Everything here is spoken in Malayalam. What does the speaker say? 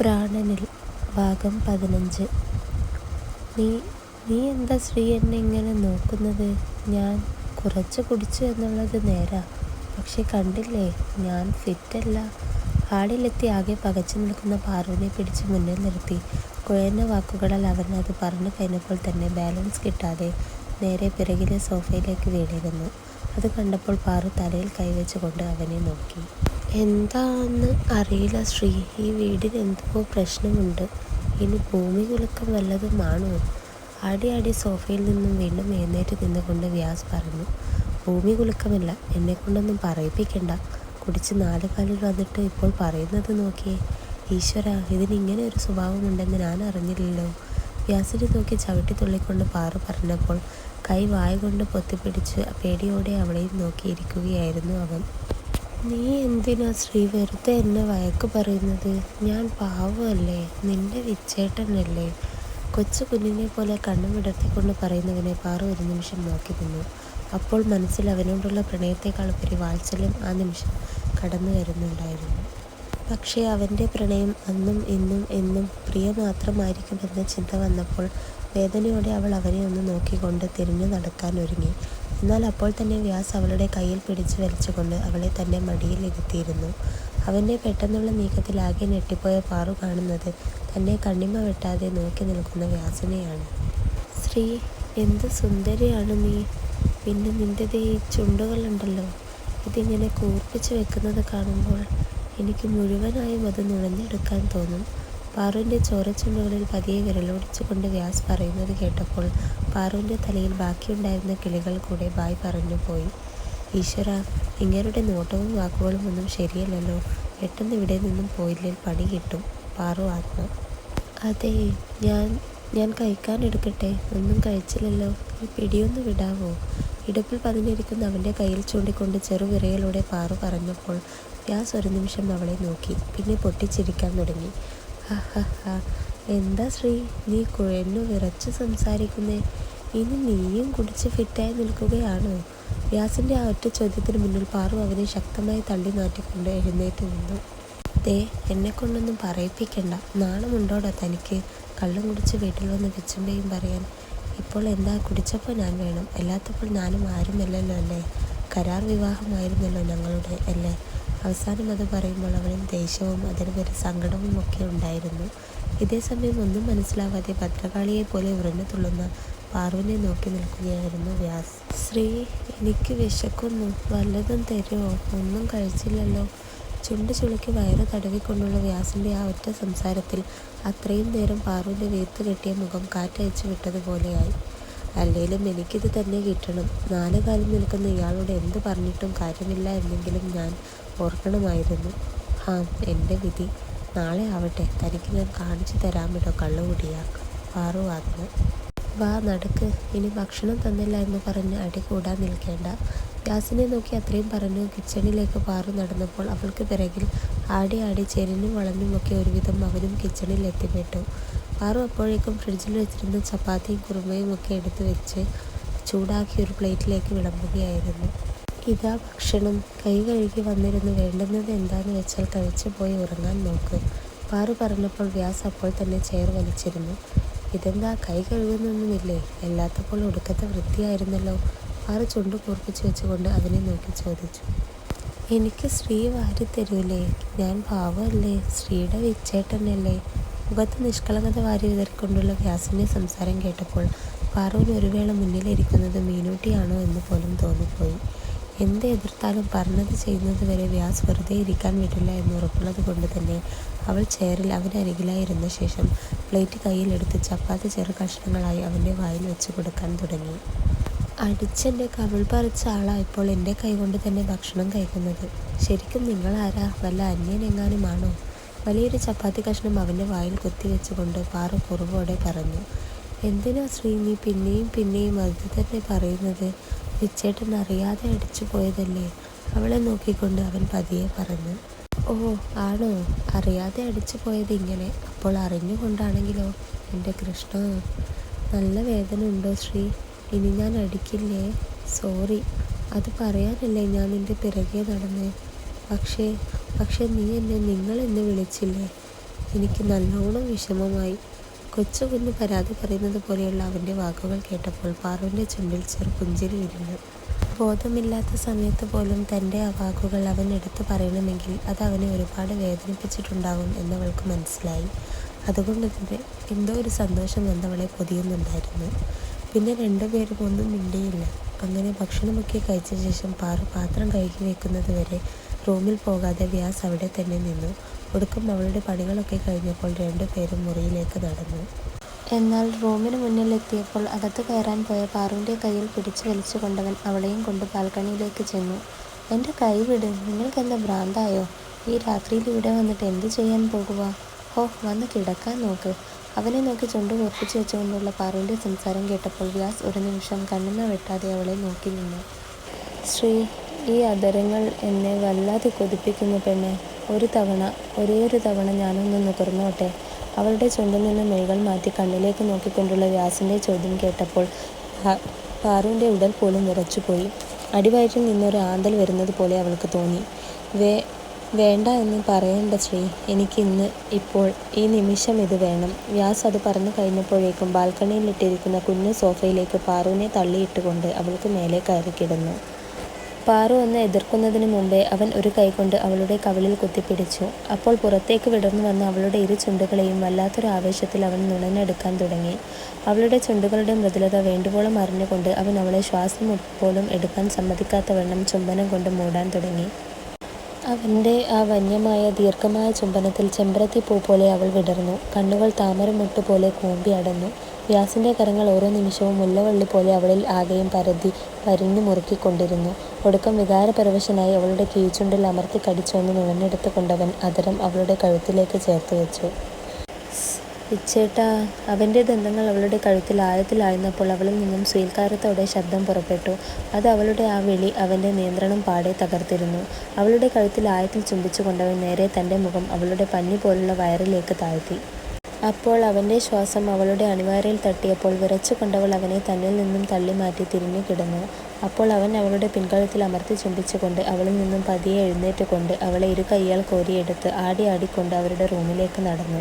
പ്രാണനിൽ ഭാഗം പതിനഞ്ച്. നീ നീ എന്താ ശ്രീ എന്നെ ഇങ്ങനെ നോക്കുന്നത്? ഞാൻ കുറച്ച് കുടിച്ചു എന്നുള്ളത് നേരാ. പക്ഷെ കണ്ടില്ലേ ഞാൻ ഫിറ്റല്ല. ഹാളിലെത്തി ആകെ പകച്ചു നിൽക്കുന്ന പാർവിനെ പിടിച്ച് മുന്നിൽ നിർത്തി. കുഴഞ്ഞ വാക്കുകളാൽ അവൻ അത് പറഞ്ഞു കഴിഞ്ഞപ്പോൾ തന്നെ ബാലൻസ് കിട്ടാതെ നേരെ പിറകിലെ സോഫയിലേക്ക് വീണിരുന്നു അത് കണ്ടപ്പോൾ പാറു തലയിൽ കൈവച്ചുകൊണ്ട് അവനെ നോക്കി. എന്താന്ന് അറിയില്ല ശ്രീ. ഈ വീടിന് എന്തോ പ്രശ്നമുണ്ട്. ഇനി ഭൂമി കുലുക്കം വല്ലതുമാണോ? അടി അടി സോഫയിൽ നിന്നും വീണ്ടും എഴുന്നേറ്റ് നിന്നുകൊണ്ട് വ്യാസ് പറഞ്ഞു ഭൂമി കുലുക്കമില്ല എന്നെ കൊണ്ടൊന്നും പറയിപ്പിക്കണ്ട. കുടിച്ച് നാല് കാലിൽ വന്നിട്ട് ഇപ്പോൾ പറയുന്നത് നോക്കിയേ. ഈശ്വര ഇതിനിങ്ങനെ ഒരു സ്വഭാവമുണ്ടെന്ന് ഞാൻ അറിഞ്ഞില്ലല്ലോ. വ്യാസിനെ നോക്കി ചവിട്ടി തുള്ളിക്കൊണ്ട് പാറു പറഞ്ഞപ്പോൾ കൈ വായ കൊണ്ട് പൊത്തിപ്പിടിച്ച് പേടിയോടെ അവളെയും നോക്കിയിരിക്കുകയായിരുന്നു അവൻ. നീ എന്തിനാ ശ്രീ വെറുതെ എന്നെ വഴക്ക് പറയുന്നത്? ഞാൻ പാവമല്ലേ? നിന്റെ വിച്ചേട്ടനല്ലേ? കൊച്ചു കുഞ്ഞിനെ പോലെ കണ്ണും വിടർത്തിക്കൊണ്ട് പറയുന്നവനെ പാറു ഒരു നിമിഷം നോക്കി നിന്നു. അപ്പോൾ മനസ്സിൽ അവനോടുള്ള പ്രണയത്തെക്കാൾ ഉപരി വാത്സല്യം ആ നിമിഷം കടന്നു വരുന്നുണ്ടായിരുന്നു. പക്ഷേ അവന്റെ പ്രണയം അന്നും ഇന്നും എന്നും പ്രിയ മാത്രമായിരിക്കുമെന്ന ചിന്ത വന്നപ്പോൾ വേദനയോടെ അവൾ അവനെ ഒന്ന് നോക്കിക്കൊണ്ട് തിരിഞ്ഞു നടക്കാൻ ഒരുങ്ങി. എന്നാൽ അപ്പോൾ തന്നെ വ്യാസ് അവളുടെ കയ്യിൽ പിടിച്ചു വലിച്ചുകൊണ്ട് അവളെ തന്റെ മടിയിൽ ഇരുത്തിയിരുന്നു. അവന്റെ പെട്ടെന്നുള്ള നീക്കത്തിൽ ആകെ ഞെട്ടിപ്പോയ പാറു കാണുന്നത് തന്നെ കണ്ണിമ വെട്ടാതെ നോക്കി നിൽക്കുന്ന വ്യാസിനെയാണ്. ശ്രീ എന്ത് സുന്ദരിയാണ് നീ? പിന്നെ നിന്റെതേ ഈ ചുണ്ടുകളുണ്ടല്ലോ. ഇതിങ്ങനെ കൂർപ്പിച്ച് വെക്കുന്നത് കാണുമ്പോൾ എനിക്ക് മുഴുവനായും അത് നുഴഞ്ഞെടുക്കാൻ തോന്നും. പാറുവിന്റെ ചോരച്ചുണ്ടുകളിൽ പതിയെ വിരലോടിച്ചുകൊണ്ട് വ്യാസ് പറയുന്നത് കേട്ടപ്പോൾ പാറുവിന്റെ തലയിൽ ബാക്കിയുണ്ടായിരുന്ന കിളികൾ കൂടെ ബായ് പറഞ്ഞു പോയി. ഈശ്വര ഇങ്ങരുടെ നോട്ടവും വാക്കുകളും ഒന്നും ശരിയല്ലല്ലോ. പെട്ടെന്ന് ഇവിടെ നിന്നും പോയില്ലേൽ പണി കിട്ടും പാറു ആത്മ. അതെ ഞാൻ ഞാൻ കഴിക്കാൻ എടുക്കട്ടെ. ഒന്നും കഴിച്ചില്ലല്ലോ. ഈ പിടിയൊന്ന് വിടാവോ? ഇടുപ്പിൽ പതിഞ്ഞിരിക്കുന്ന അവന്റെ കയ്യിൽ ചൂണ്ടിക്കൊണ്ട് ചെറുവിറയിലൂടെ പാറു പറഞ്ഞപ്പോൾ വ്യാസ് ഒരു നിമിഷം അവളെ നോക്കി പിന്നെ പൊട്ടിച്ചിരിക്കാൻ തുടങ്ങി. എന്താ ശ്രീ? നീ കുഴലിനു വിറച്ച് സംസാരിക്കുന്നേ. ഇനി നീയും കുടിച്ച് ഫിറ്റായി നിൽക്കുകയാണോ? വ്യാസിന്റെ ആ ഒറ്റ ചോദ്യത്തിന് മുന്നിൽ പാറു അവനെ ശക്തമായി തള്ളി മാറ്റിക്കൊണ്ട് എഴുന്നേറ്റ് നിന്നു. ദേ എന്നെ കൊണ്ടൊന്നും പറയിപ്പിക്കണ്ട. നാണമുണ്ടോടാ തനിക്ക്? കള്ളം കുടിച്ച് വീട്ടിൽ വന്ന് വെച്ചുമ്പേയും പറയാൻ. ഇപ്പോൾ എന്താ? കുടിച്ചപ്പോൾ ഞാൻ വേണം. അല്ലാത്തപ്പോൾ ഞാനും ആരുമല്ലല്ലോ അല്ലേ? കരാർ വിവാഹമായിരുന്നല്ലോ ഞങ്ങളുടെ അല്ലേ? അവസാനം അത് പറയുമ്പോൾ അവനും ദേഷ്യവും അതിന് പേര് സങ്കടവും ഒക്കെ ഉണ്ടായിരുന്നു. ഇതേസമയം ഒന്നും മനസ്സിലാവാതെ ഭദ്രകാളിയെ പോലെ ഉറഞ്ഞു തുള്ളുന്ന പാർവിനെ നോക്കി നിൽക്കുകയായിരുന്നു വ്യാസ്. ശ്രീ എനിക്ക് വിശക്കുന്നു. വല്ലതും തരുമോ? ഒന്നും കഴിച്ചില്ലല്ലോ. ചുണ്ട് ചുളുക്കി വയറ് തടവിക്കൊണ്ടുള്ള വ്യാസിന്റെ ആ ഒറ്റ സംസാരത്തിൽ അത്രയും നേരം പാറുവിന്റെ വീർത്ത് കെട്ടിയ മുഖം കാറ്റയച്ചു വിട്ടതുപോലെയായി. അല്ലേലും എനിക്കിത് തന്നെ കിട്ടണം. നാല് കാലം നിൽക്കുന്ന ഇയാളോട് എന്ത് പറഞ്ഞിട്ടും കാര്യമില്ല എന്നെങ്കിലും ഞാൻ ഓർക്കണമായിരുന്നു. ഹാ എന്റെ വിധി. നാളെ ആവട്ടെ തനിക്ക് ഞാൻ കാണിച്ചു തരാമിടോ കള്ളുകുടിയ പാറു ആത്മ വാ നടക്ക്. ഇനി ഭക്ഷണം തന്നില്ല എന്ന് പറഞ്ഞ് അടി കൂടാൻ നിൽക്കേണ്ട. ഗ്യാസിനെ നോക്കി അത്രയും പറഞ്ഞു. കിച്ചണിലേക്ക് പാറു നടന്നപ്പോൾ അവൾക്ക് പിറകിൽ ആടി ആടി ചെരിഞ്ഞും വളഞ്ഞുമൊക്കെ ഒരുവിധം അവനും കിച്ചണിൽ എത്തിപ്പെട്ടു. പാറു അപ്പോഴേക്കും ഫ്രിഡ്ജിൽ വെച്ചിരുന്ന ചപ്പാത്തിയും കുറുമയും ഒക്കെ എടുത്തു വെച്ച് ചൂടാക്കി ഒരു പ്ലേറ്റിലേക്ക് വിളമ്പുകയായിരുന്നു. ഇതാ ഭക്ഷണം. കൈ കഴുകി വന്നിരുന്നു വേണ്ടുന്നത് എന്താന്ന് വെച്ചാൽ കഴിച്ചു പോയി ഉറങ്ങാൻ നോക്ക്. പാറു പറഞ്ഞപ്പോൾ വ്യാസ് അപ്പോൾ തന്നെ ചെയർ വലിച്ചിരുന്നു. ഇതെന്താ കൈ കഴുകുന്നൊന്നുമില്ലേ? എല്ലാത്തപ്പോൾ ഒടുക്കത്തെ വൃത്തിയായിരുന്നല്ലോ. പാറു ചുണ്ടു കൂർപ്പിച്ചു വെച്ചുകൊണ്ട് അതിനെ നോക്കി ചോദിച്ചു. എനിക്ക് ശ്രീ വാരി തരൂലേ? ഞാൻ പാവമല്ലേ ശ്രീയുടെ വിച്ചേട്ടനല്ലേ മുഖത്ത് നിഷ്കളങ്കത വാരി വിതറിക്കൊണ്ടുള്ള വ്യാസിന്റെ സംസാരം കേട്ടപ്പോൾ പാറുവിന് ഒരു വേള മുന്നിലിരിക്കുന്നത് മീനൂട്ടിയാണോ എന്ന് പോലും തോന്നിപ്പോയി. എന്ത് എതിർത്താലും പറഞ്ഞത് ചെയ്യുന്നത് വരെ വ്യാസ് വെറുതെ ഇരിക്കാൻ വിടില്ല എന്ന് ഉറപ്പുള്ളത് കൊണ്ട് തന്നെ അവൾ ചെയറിൽ അവനരികിലായിരുന്ന ശേഷം പ്ലേറ്റ് കയ്യിലെടുത്ത് ചപ്പാത്തി ചെറു കഷ്ണങ്ങളായി അവന്റെ വായിൽ വെച്ച് കൊടുക്കാൻ തുടങ്ങി. അടിച്ചെന്റെ കവിൾ പറിച്ച ആളാണ് ഇപ്പോൾ എന്റെ കൈകൊണ്ട് തന്നെ ഭക്ഷണം കഴിക്കുന്നത്. ശരിക്കും നിങ്ങളാരാ വല്ല അന്യനെങ്ങാനുമാണോ? വലിയൊരു ചപ്പാത്തി കഷ്ണം അവന്റെ വായിൽ കുത്തിവെച്ചുകൊണ്ട് പാറു കുറവോടെ പറഞ്ഞു എന്തിനാ ശ്രീ നീ പിന്നെയും പിന്നെയും അത് തന്നെ പറയുന്നത്? വിച്ചേട്ടൻ അറിയാതെ അടിച്ചു പോയതല്ലേ? അവളെ നോക്കിക്കൊണ്ട് അവൻ പതിയെ പറഞ്ഞു ഓ ആണോ? അറിയാതെ അടിച്ചു പോയത് ഇങ്ങനെ. അപ്പോൾ അറിഞ്ഞുകൊണ്ടാണെങ്കിലോ? എന്റെ കൃഷ്ണ നല്ല വേദന ഉണ്ടോ ശ്രീ? ഇനി ഞാൻ അടിക്കില്ലേ? സോറി. അത് പറയാനല്ലേ ഞാൻ നിന്റെ പിറകെ നടന്നേ. പക്ഷേ പക്ഷെ നീ എന്നെ നിങ്ങൾ എന്നെ വിളിച്ചില്ലേ? എനിക്ക് നല്ലോണം വിഷമമായി. കൊച്ചു കുഞ്ഞ് പരാതി പറയുന്നത് പോലെയുള്ള അവന്റെ വാക്കുകൾ കേട്ടപ്പോൾ പാറുവിന്റെ ചുണ്ടിൽ ചെറു പുഞ്ചിരി വിരിഞ്ഞു. ബോധമില്ലാത്ത സമയത്ത് പോലും തന്റെ ആ വാക്കുകൾ അവൻ എടുത്തു പറയണമെങ്കിൽ അത് അവനെ ഒരുപാട് വേദനിപ്പിച്ചിട്ടുണ്ടാകും എന്നവൾക്ക് മനസ്സിലായി. അതുകൊണ്ട് തന്നെ എന്തോ ഒരു സന്തോഷം എന്നവളെ പൊതിയുന്നുണ്ടായിരുന്നു. പിന്നെ രണ്ടുപേരും ഒന്നും മിണ്ടിയില്ല. അങ്ങനെ ഭക്ഷണമൊക്കെ കഴിച്ച ശേഷം പാറു പാത്രം കഴുകി വെക്കുന്നത് വരെ റൂമിൽ പോകാതെ വ്യാസ് അവിടെ തന്നെ നിന്നു. ഒടുക്കം അവളുടെ പണികളൊക്കെ കഴിഞ്ഞപ്പോൾ രണ്ടുപേരും മുറിയിലേക്ക് നടന്നു. എന്നാൽ റൂമിന് മുന്നിലെത്തിയപ്പോൾ അകത്ത് കയറാൻ പോയ പാറുവിന്റെ കയ്യിൽ പിടിച്ചു വലിച്ചു കൊണ്ടവൻ അവളെയും കൊണ്ട് ബാൽക്കണിയിലേക്ക് ചെന്നു. എന്റെ കൈ വിട് നിങ്ങൾക്കെന്താ ഭ്രാന്തായോ? ഈ രാത്രിയിൽ ഇവിടെ വന്നിട്ട് എന്ത് ചെയ്യാൻ പോകുക ഹോ വന്ന് കിടക്കാൻ നോക്ക്. അവനെ നോക്കി ചുണ്ട് ഉറപ്പിച്ചു വെച്ചുകൊണ്ടുള്ള പാറുവിന്റെ സംസാരം കേട്ടപ്പോൾ വ്യാസ് ഒരു നിമിഷം കണ്ണുമ വെട്ടാതെ അവളെ നോക്കി നിന്നു. ശ്രീ ഈ അധരങ്ങൾ എന്നെ വല്ലാതെ കൊതിപ്പിക്കുന്നു പെണ്ണെ. ഒരു തവണ ഒരേ ഒരു തവണ ഞാനൊന്ന് നുകർന്നോട്ടെ. അവളുടെ ചുണ്ടിൽ നിന്ന് മെയ്കൾ മാറ്റി കണ്ണിലേക്ക് നോക്കിക്കൊണ്ടുള്ള വ്യാസിന്റെ ചോദ്യം കേട്ടപ്പോൾ പാറുവിന്റെ ഉടൽ പോലും നിറച്ചുപോയി. അടിവയറ്റിൽ നിന്നൊരു ആന്തൽ വരുന്നത് പോലെ അവൾക്ക് തോന്നി. വേ വേണ്ട എന്ന് പറയണ്ട ശ്രീ എനിക്കിന്ന് ഇപ്പോൾ ഈ നിമിഷം ഇത് വേണം. വ്യാസ് അത് പറഞ്ഞു കഴിഞ്ഞപ്പോഴേക്കും ബാൽക്കണിയിലിട്ടിരിക്കുന്ന കുഞ്ഞു സോഫയിലേക്ക് പാറുവിനെ തള്ളിയിട്ടുകൊണ്ട് അവൾക്ക് മേലെ കയറി കിടന്നു. പാറു ഒന്ന് എതിർക്കുന്നതിന് മുമ്പേ അവൻ ഒരു കൈകൊണ്ട് അവളുടെ കവിളിൽ കുത്തിപ്പിടിച്ചു. അപ്പോൾ പുറത്തേക്ക് വിടർന്നു വന്ന അവളുടെ ഇരു ചുണ്ടുകളെയും വല്ലാത്തൊരു ആവേശത്തിൽ അവൻ നുണഞ്ഞെടുക്കാൻ തുടങ്ങി. അവളുടെ ചുണ്ടുകളുടെ മൃദുലത വേണ്ടുവോളം അറിഞ്ഞുകൊണ്ട് അവൻ അവളെ ശ്വാസം പോലും എടുക്കാൻ സമ്മതിക്കാത്ത വണ്ണം ചുംബനം കൊണ്ട് മൂടാൻ തുടങ്ങി. അവന്റെ ആ വന്യമായ ദീർഘമായ ചുംബനത്തിൽ ചെമ്പരത്തി പൂ പോലെ അവൾ വിടർന്നു. കണ്ണുകൾ താമരമുട്ട് പോലെ കൂമ്പി അടഞ്ഞു വ്യാസിന്റെ കരങ്ങൾ ഓരോ നിമിഷവും മുല്ലവള്ളി പോലെ അവളിൽ ആകെയും പരതി പരിഞ്ഞു മുറുക്കിക്കൊണ്ടിരുന്നു. ഒടുക്കം വികാരപരവശനായി അവളുടെ കീഴ്ചുണ്ടിൽ അമർത്തി കടിച്ചൊന്ന് നുഴഞ്ഞെടുത്ത് കൊണ്ടവൻ അതരം അവളുടെ കഴുത്തിലേക്ക് ചേർത്ത് വെച്ചു. ഇച്ചേട്ടാ അവന്റെ ദന്തങ്ങൾ അവളുടെ കഴുത്തിൽ ആഴത്തിലായിരുന്നപ്പോൾ അവളിൽ നിന്നും സ്വീകാരത്തോടെ ശബ്ദം പുറപ്പെട്ടു. അത് അവളുടെ ആ വിളി അവന്റെ നിയന്ത്രണം പാടെ തകർത്തിരുന്നു. അവളുടെ കഴുത്തിൽ ആഴത്തിൽ ചുംബിച്ചു കൊണ്ടവൻ നേരെ തന്റെ മുഖം അവളുടെ പഞ്ഞി പോലുള്ള വയറിലേക്ക് താഴ്ത്തി. അപ്പോൾ അവന്റെ ശ്വാസം അവളുടെ അണിവാരയിൽ തട്ടിയപ്പോൾ വിറച്ചു കൊണ്ടവൾ അവനെ തന്നിൽ നിന്നും തള്ളി മാറ്റി തിരിഞ്ഞു കിടന്നു. അപ്പോൾ അവൻ അവളുടെ പിൻകഴുത്തിൽ അമർത്തി ചുംബിച്ചുകൊണ്ട് അവളിൽ നിന്നും പതിയെ എഴുന്നേറ്റുകൊണ്ട് അവളെ ഇരു കൈയാൽ കോരിയെടുത്ത് ആടി ആടിക്കൊണ്ട് അവരുടെ റൂമിലേക്ക് നടന്നു.